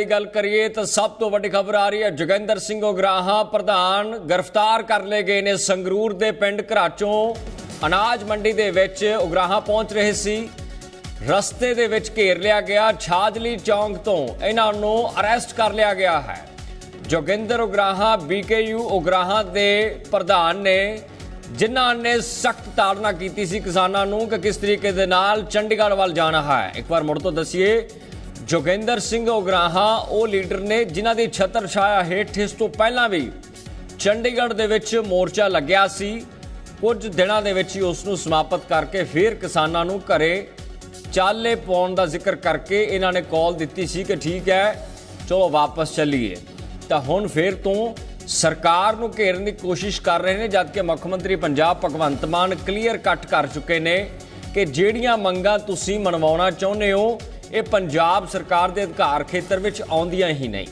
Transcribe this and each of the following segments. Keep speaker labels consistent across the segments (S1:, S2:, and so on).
S1: ਦੀ ਗੱਲ ਕਰੀਏ ਤਾਂ ਸਭ ਤੋਂ ਵੱਡੀ ਖਬਰ ਆ ਰਹੀ ਹੈ। ਜੋਗਿੰਦਰ ਸਿੰਘ ਉਗਰਾਹਾਂ ਪ੍ਰਧਾਨ ਗ੍ਰਿਫਤਾਰ ਕਰ ਲਏ ਗਏ ਨੇ। ਸੰਗਰੂਰ ਦੇ ਪਿੰਡ ਘਰਾਚੋਂ ਅਨਾਜ ਮੰਡੀ ਦੇ ਵਿੱਚ ਉਗਰਾਹਾਂ ਪਹੁੰਚ ਰਹੇ ਸੀ। ਰਸਤੇ ਦੇ ਵਿੱਚ ਘੇਰ ਲਿਆ ਗਿਆ। ਛਾਜਲੀ ਚੌਂਕ ਤੋਂ ਇਹਨਾਂ ਨੂੰ ਅਰੈਸਟ ਕਰ ਲਿਆ ਗਿਆ ਹੈ। ਜੋਗਿੰਦਰ ਉਗਰਾਹਾਂ ਬੀਕੇਯੂ ਉਗਰਾਹਾਂ ਦੇ ਪ੍ਰਧਾਨ ਨੇ, ਜਿਨ੍ਹਾਂ ਨੇ ਸਖਤ ਤਾੜਨਾ ਕੀਤੀ ਸੀ ਕਿਸਾਨਾਂ ਨੂੰ ਕਿ ਕਿਸ ਤਰੀਕੇ ਦੇ ਨਾਲ ਚੰਡੀਗੜ੍ਹ ਵੱਲ ਜਾਣਾ ਹੈ। ਇੱਕ ਵਾਰ ਮੁੜ ਤੋਂ ਦੱਸੀਏ ਜੋਗਿੰਦਰ ਸਿੰਘ ਉਗਰਾਹਾਂ, ਉਹ ਲੀਡਰ ਨੇ ਜਿਨ੍ਹਾਂ ਦੀ ਛਤਰ ਛਾਇਆ ਹੇਠ ਇਸ ਤੋਂ ਪਹਿਲਾਂ ਵੀ ਚੰਡੀਗੜ੍ਹ ਦੇ ਵਿੱਚ ਮੋਰਚਾ ਲੱਗਿਆ ਸੀ। ਕੁਝ ਦਿਨਾਂ ਦੇ ਵਿੱਚ ਹੀ ਉਸ ਨੂੰ ਸਮਾਪਤ ਕਰਕੇ ਫਿਰ ਕਿਸਾਨਾਂ ਨੂੰ ਘਰੇ ਚਾਲੇ ਪਾਉਣ ਦਾ ਜ਼ਿਕਰ ਕਰਕੇ ਇਹਨਾਂ ਨੇ ਕਾਲ ਦਿੱਤੀ ਸੀ ਕਿ ਠੀਕ ਹੈ, ਚਲੋ ਵਾਪਸ ਚੱਲੀਏ। ਤਾਂ ਹੁਣ ਫਿਰ ਤੋਂ ਸਰਕਾਰ ਨੂੰ ਘੇਰਨ ਦੀ ਕੋਸ਼ਿਸ਼ ਕਰ ਰਹੇ ਨੇ, ਜਦਕਿ ਮੁੱਖ ਮੰਤਰੀ ਪੰਜਾਬ ਭਗਵੰਤ ਮਾਨ ਕਲੀਅਰ ਕੱਟ ਕਰ ਚੁੱਕੇ ਨੇ ਕਿ ਜਿਹੜੀਆਂ ਮੰਗਾਂ ਤੁਸੀਂ ਮਨਵਾਉਣਾ ਚਾਹੁੰਦੇ ਹੋ ਇਹ ਪੰਜਾਬ ਸਰਕਾਰ ਦੇ ਅਧਿਕਾਰ ਖੇਤਰ ਵਿੱਚ ਆਉਂਦੀਆਂ ਹੀ ਨਹੀਂ।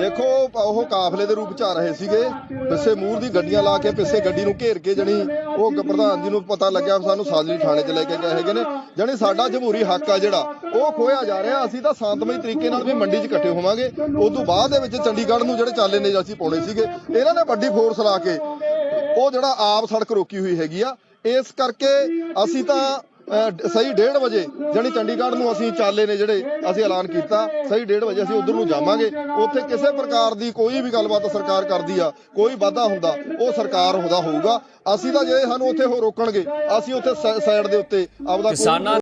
S2: ਦੇਖੋ, ਉਹ ਕਾਫਲੇ ਦੇ ਰੂਪ ਚ ਆ ਰਹੇ ਸੀਗੇ। ਪਿੱਛੇ ਮੂਰ ਦੀ ਗੱਡੀਆਂ ਲਾ ਕੇ ਪਿੱਛੇ ਗੱਡੀ ਨੂੰ ਘੇਰ ਕੇ ਜਣੀ ਉਹ ਪ੍ਰਧਾਨ ਜੀ ਨੂੰ ਪਤਾ ਲੱਗਿਆ ਸਾਨੂੰ ਸਾਜਲੀ ਥਾਣੇ ਚ ਲੈ ਕੇ ਗਏ ਹੈਗੇ ਨੇ। ਜਣੀ ਸਾਡਾ ਜਮਹੂਰੀ ਹੱਕ ਆ ਜਿਹੜਾ, ਉਹ ਖੋਇਆ ਜਾ ਰਿਹਾ। ਅਸੀਂ ਤਾਂ ਸ਼ਾਂਤਮਈ ਤਰੀਕੇ ਨਾਲ ਵੀ ਮੰਡੀ 'ਚ ਇਕੱਠੇ ਹੋਵਾਂਗੇ। ਉਸ ਤੋਂ ਬਾਅਦ ਦੇ ਵਿੱਚ ਚੰਡੀਗੜ੍ਹ ਨੂੰ ਜਿਹੜੇ ਚਾਲੇ ਨੇ ਅਸੀਂ ਪਾਉਣੇ ਸੀਗੇ। ਇਹਨਾਂ ਨੇ ਵੱਡੀ ਫੋਰਸ ਲਾ ਕੇ ਉਹ ਜਿਹੜਾ ਆਪ ਸੜਕ ਰੋਕੀ ਹੋਈ ਹੈਗੀ ਆ ਇਸ ਕਰਕੇ ਅਸੀਂ ਤਾਂ ਸਹੀ 1:30 ਵਜੇ ਜਾਣੀ ਚੰਡੀਗੜ੍ਹ ਨੂੰ ਅਸੀਂ ਚਾਲੇ ਨੇ ਜਿਹੜੇ ਅਸੀਂ ਐਲਾਨ ਕੀਤਾ, ਸਹੀ 1:30 ਵਜੇ ਅਸੀਂ ਉਧਰ ਨੂੰ ਜਾਵਾਂਗੇ। ਉੱਥੇ ਕਿਸੇ ਪ੍ਰਕਾਰ ਦੀ ਕੋਈ ਵੀ ਗੱਲਬਾਤ ਸਰਕਾਰ ਕਰਦੀ ਆ, ਕੋਈ ਵਾਧਾ ਹੁੰਦਾ, ਉਹ ਸਰਕਾਰ ਹੁੰਦਾ ਹੋਊਗਾ। ਅਸੀਂ ਤਾਂ ਜੇ ਸਾਨੂੰ ਉੱਥੇ ਉਹ ਰੋਕਣਗੇ, ਅਸੀਂ ਉੱਥੇ ਸਾਈਡ ਦੇ ਉੱਤੇ ਆਪਦਾ